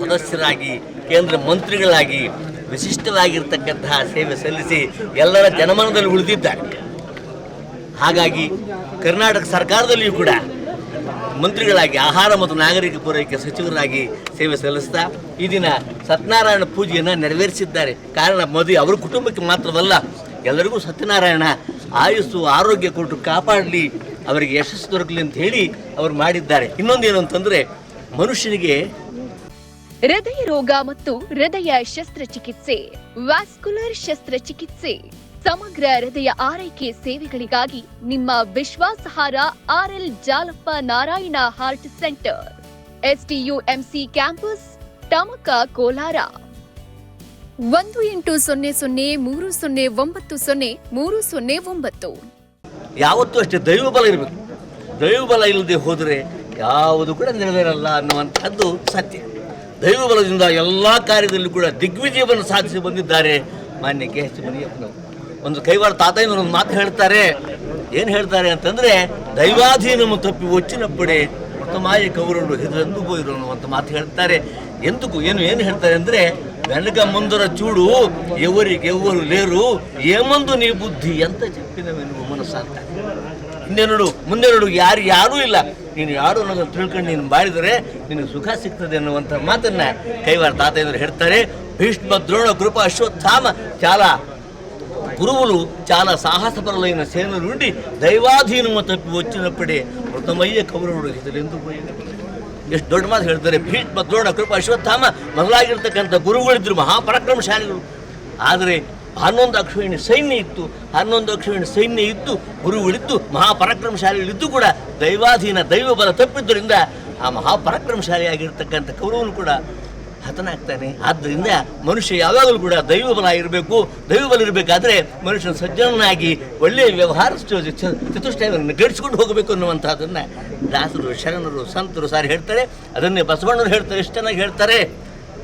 ಸದಸ್ಯರಾಗಿ, ಕೇಂದ್ರ ಮಂತ್ರಿಗಳಾಗಿ ವಿಶಿಷ್ಟವಾಗಿರ್ತಕ್ಕಂತಹ ಸೇವೆ ಸಲ್ಲಿಸಿ ಎಲ್ಲರ ಜನಮನದಲ್ಲಿ ಉಳಿದಿದ್ದಾರೆ. ಹಾಗಾಗಿ ಕರ್ನಾಟಕ ಸರ್ಕಾರದಲ್ಲಿಯೂ ಕೂಡ ಮಂತ್ರಿಗಳಾಗಿ, ಆಹಾರ ಮತ್ತು ನಾಗರಿಕ ಪೂರೈಕೆ ಸಚಿವರಾಗಿ ಸೇವೆ ಸಲ್ಲಿಸ್ತಾ ಈ ದಿನ ಸತ್ಯನಾರಾಯಣ ಪೂಜೆಯನ್ನು ನೆರವೇರಿಸಿದ್ದಾರೆ. ಕಾರಣ ಮೋದಿ ಅವರ ಕುಟುಂಬಕ್ಕೆ ಮಾತ್ರವಲ್ಲ, ಎಲ್ಲರಿಗೂ ಸತ್ಯನಾರಾಯಣ ಆಯುಸ್ಸು, ಆರೋಗ್ಯ ಕೊಟ್ಟು ಕಾಪಾಡಲಿ, ಅವರಿಗೆ ಯಶಸ್ಸು ದೊರಕಲಿ ಅಂತ ಹೇಳಿ ಅವರು ಮಾಡಿದ್ದಾರೆ. ಇನ್ನೊಂದೇನು ಅಂತಂದರೆ ಮನುಷ್ಯನಿಗೆ ಹೃದಯ ರೋಗ ಮತ್ತು ಹೃದಯ ಶಸ್ತ್ರಚಿಕಿತ್ಸೆ, ವ್ಯಾಸ್ಕುಲರ್ ಶಸ್ತ್ರಚಿಕಿತ್ಸೆ, ಸಮಗ್ರ ಹೃದಯ ಆರೈಕೆ ಸೇವೆಗಳಿಗಾಗಿ ನಿಮ್ಮ ವಿಶ್ವಾಸಾರ್ಹ RL Jalappa Narayana heart centre STUMC campus, Tamaka Kolar. ಒಂದು ಎಂಟು ಸೊನ್ನೆ ಸೊನ್ನೆ ಮೂರು ಸೊನ್ನೆ ಒಂಬತ್ತು ಸೊನ್ನೆ ಮೂರು ಸೊನ್ನೆ ಒಂಬತ್ತು. ಯಾವತ್ತೂ ಅಷ್ಟೇ ದೈವ ಬಲ ಇರಬೇಕು. ದೈವ ಬಲ ಇಲ್ಲದೆ ಹೋದರೆ ಯಾವುದು ಕೂಡ ನೆರವೇರಲ್ಲ ಅನ್ನುವಂಥದ್ದು ಸತ್ಯ. ದೈವ ಬಲದಿಂದ ಎಲ್ಲ ಕಾರ್ಯದಲ್ಲಿ ಕೂಡ ದಿಗ್ವಿಜಯವನ್ನು ಸಾಧಿಸಿ ಬಂದಿದ್ದಾರೆ ಮಾನ್ಯ ಕೆ ಎಚ್ ಮುನಿಯಪ್ಪನವರು. ಒಂದು ಕೈವಾರ ತಾತಯ್ಯನವರು ಒಂದು ಮಾತು ಹೇಳ್ತಾರೆ. ಏನು ಹೇಳ್ತಾರೆ ಅಂತಂದರೆ ದೈವಾಧೀನವನ್ನು ತಪ್ಪಿ ಒಚ್ಚಿನ ಪಡೆ ಮೃತಮಾಯ ಕೌರವರು ಇದರೆಂದು ಅನ್ನುವಂಥ ಮಾತು ಹೇಳ್ತಾರೆ. ಎಂದಕ್ಕೂ ಏನು ಏನು ಹೇಳ್ತಾರೆ ಅಂದರೆ వెనక ಮುಂದರ ಚೂಡು ಎವರಿಗೆ ಎವರೂ ಲೇರು ಹೇಮಂದು ನೀ ಬುದ್ಧಿ ఎంత ಮನಸ್ಸಾಗ್ತಾರೆ వినువు ನೋಡು, ಮುಂದೆ ನೋಡು, ಯಾರು ಯಾರೂ ಇಲ್ಲ. ನೀನು ಯಾರು ಅನ್ನೋದನ್ನು ತಿಳ್ಕೊಂಡು ನೀನು ಬಾಳಿದರೆ ನಿನಗೆ ಸುಖ ಸಿಗ್ತದೆ ಅನ್ನುವಂಥ ಮಾತನ್ನ ಕೈವಾರ ತಾತಯ್ಯವರು ಹೇಳ್ತಾರೆ ಭೀಷ್ಮ ದ್ರೋಣ ಕೃಪ ಅಶ್ವತ್ಥಾಮ చాలా గురువులు చాలా సాహసపరులైన సేన నుండి దైవాధీనము తప్పి వచ్చినప్పుడే మృతమయ్యే కౌరవుడు ఎందుకు పోయింది ಎಷ್ಟು ದೊಡ್ಡ ಮಾತು ಹೇಳ್ತಾರೆ ಭೀಷ್ಮ ದ್ರೋಣ ಕೃಪ ಅಶ್ವತ್ಥಾಮ ಮೊದಲಾಗಿರ್ತಕ್ಕಂಥ ಗುರುಗಳಿದ್ರು ಮಹಾಪರಾಕ್ರಮಶಾಲಿಗಳು ಆದರೆ ಹನ್ನೊಂದು ಅಕ್ಷೋಹಿಣಿ ಸೈನ್ಯ ಇತ್ತು, ಹನ್ನೊಂದು ಅಕ್ಷೋಹಿಣಿ ಸೈನ್ಯ ಇತ್ತು ಗುರುಗಳಿದ್ದು, ಮಹಾಪರಾಕ್ರಮಶಾಲಿಗಳಿದ್ದು ಕೂಡ ದೈವಾಧೀನ ದೈವ ಬಲ ತಪ್ಪಿದ್ದರಿಂದ ಆ ಮಹಾಪರಾಕ್ರಮಶಾಲಿಯಾಗಿರ್ತಕ್ಕಂಥ ಕೌರವನು ಕೂಡ ಹತನಾಗ್ತಾನೆ. ಆದ್ದರಿಂದ ಮನುಷ್ಯ ಯಾವಾಗಲೂ ಕೂಡ ದೈವ ಬಲ ಇರಬೇಕು ದೈವ ಬಲ ಇರಬೇಕಾದ್ರೆ ಮನುಷ್ಯನ ಸಜ್ಜನನಾಗಿ ಒಳ್ಳೆಯ ವ್ಯವಹಾರ ಚತುಷ್ಟಯವನ್ನು ಗಡಿಸ್ಕೊಂಡು ಹೋಗಬೇಕು ಅನ್ನುವಂಥದ್ದನ್ನು ದಾಸರು, ಶರಣರು, ಸಂತರು ಸಾರಿ ಹೇಳ್ತಾರೆ. ಅದನ್ನೇ ಬಸವಣ್ಣರು ಹೇಳ್ತಾರೆ ಎಷ್ಟು ಚೆನ್ನಾಗಿ ಹೇಳ್ತಾರೆ.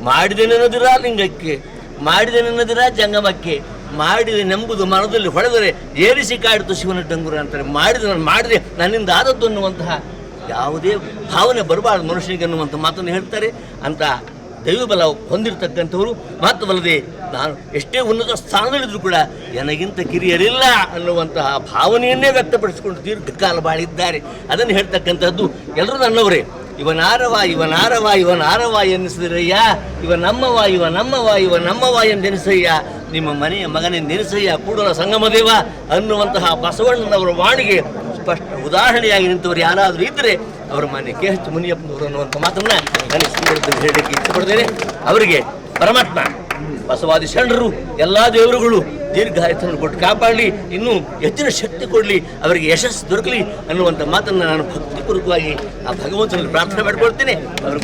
ಮಾಡಿದೆನೆನ್ನದಿರ ಲಿಂಗಕ್ಕೆ ಮಾಡಿದೆನೆನ್ನದಿರ ಜಂಗಮಕ್ಕೆ ಮಾಡಿದೆ ನೆಂಬುದು ಮನದಲ್ಲಿ ಹೊಡೆದರೆ ಏರಿಸಿ ಕಾಡಿತು ಶಿವನ ಡಂಗುರ ಅಂತಾರೆ. ಮಾಡಿದ ಮಾಡಿದೆ, ನನ್ನಿಂದ ಆದದ್ದು ಅನ್ನುವಂತಹ ಯಾವುದೇ ಭಾವನೆ ಬರಬಾರದು ಮನುಷ್ಯನಿಗೆ ಅನ್ನುವಂಥ ಮಾತನ್ನು ಹೇಳ್ತಾರೆ. ಅಂತ ದೈವಬಲ ಹೊಂದಿರತಕ್ಕಂಥವರು, ಮಾತ್ರವಲ್ಲದೆ ನಾನು ಎಷ್ಟೇ ಉನ್ನತ ಸ್ಥಾನದಲ್ಲಿದ್ದರೂ ಕೂಡ ನನಗಿಂತ ಕಿರಿಯರಿಲ್ಲ ಅನ್ನುವಂತಹ ಭಾವನೆಯನ್ನೇ ವ್ಯಕ್ತಪಡಿಸಿಕೊಂಡು ದೀರ್ಘಕಾಲ ಬಾಳಿದ್ದಾರೆ. ಅದನ್ನು ಹೇಳ್ತಕ್ಕಂಥದ್ದು ಎಲ್ಲರೂ ನನ್ನವರೇ. ಇವನಾರವ ಇವನಾರವ ಇವನಾರವ ಎನ್ನಿಸಿದ್ರಯ್ಯ. ಇವ ನಮ್ಮವ ಇವ ನಮ್ಮವ ಇವ ನಮ್ಮವ ಎಂದೆನಿಸಯ್ಯ. ನಿಮ್ಮ ಮನೆಯ ಮಗನೇ ನೆನೆಸಯ್ಯ, ಕೂಡಲ ಸಂಗಮದೇವ ಅನ್ನುವಂತಹ ಬಸವಣ್ಣನವರ ವಾಣಿಗೆ ಸ್ಪಷ್ಟ ಉದಾಹರಣೆಯಾಗಿ ನಿಂತವರು ಯಾರಾದರೂ ಇದ್ದರೆ ಅವರ ಮನೆ ಕೆ ಎಚ್ ಮುನಿಯಪ್ಪನವರು ಅನ್ನುವಂಥ ಮಾತನ್ನು ನಾನು ಹೇಳಲಿಕ್ಕೆ ಇಷ್ಟಪಡ್ತೇನೆ ಅವರಿಗೆ ಪರಮಾತ್ಮ ಬಸವಾದಿ ಶರಣರು ಎಲ್ಲ ದೇವರುಗಳು ದೀರ್ಘಾಯತನ ಕೊಟ್ಟು ಕಾಪಾಡಲಿ ಇನ್ನೂ ಹೆಚ್ಚಿನ ಶಕ್ತಿ ಕೊಡಲಿ ಅವರಿಗೆ ಯಶಸ್ಸು ದೊರಕಲಿ ಅನ್ನುವಂಥ ಮಾತನ್ನು ನಾನು ಭಕ್ತಿಪೂರ್ವಕವಾಗಿ ಆ ಭಗವಂತನಲ್ಲಿ ಪ್ರಾರ್ಥನೆ ಮಾಡಿಕೊಳ್ತೇನೆ. ಅವರು